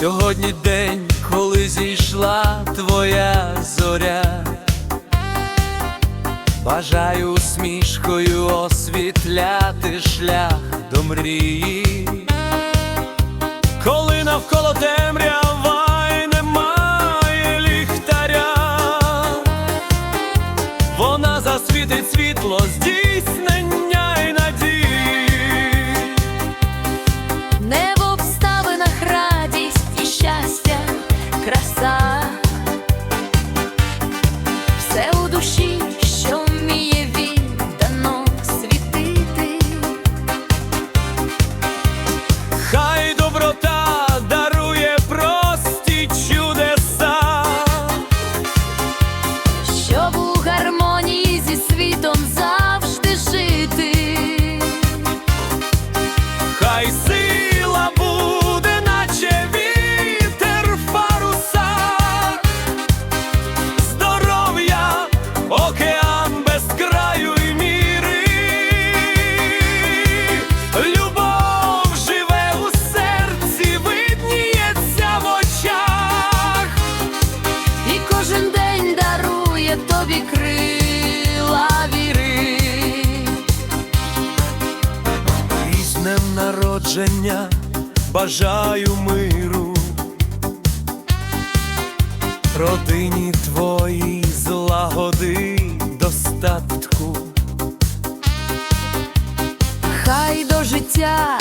Сьогодні день, коли зійшла твоя зоря. Бажаю усмішкою освітляти шлях до мрії. Коли навколо темрява й немає ліхтаря, вона засвітить світло світом завжди днем народження бажаю миру, родині твоїй злагоди достатку. Хай до життя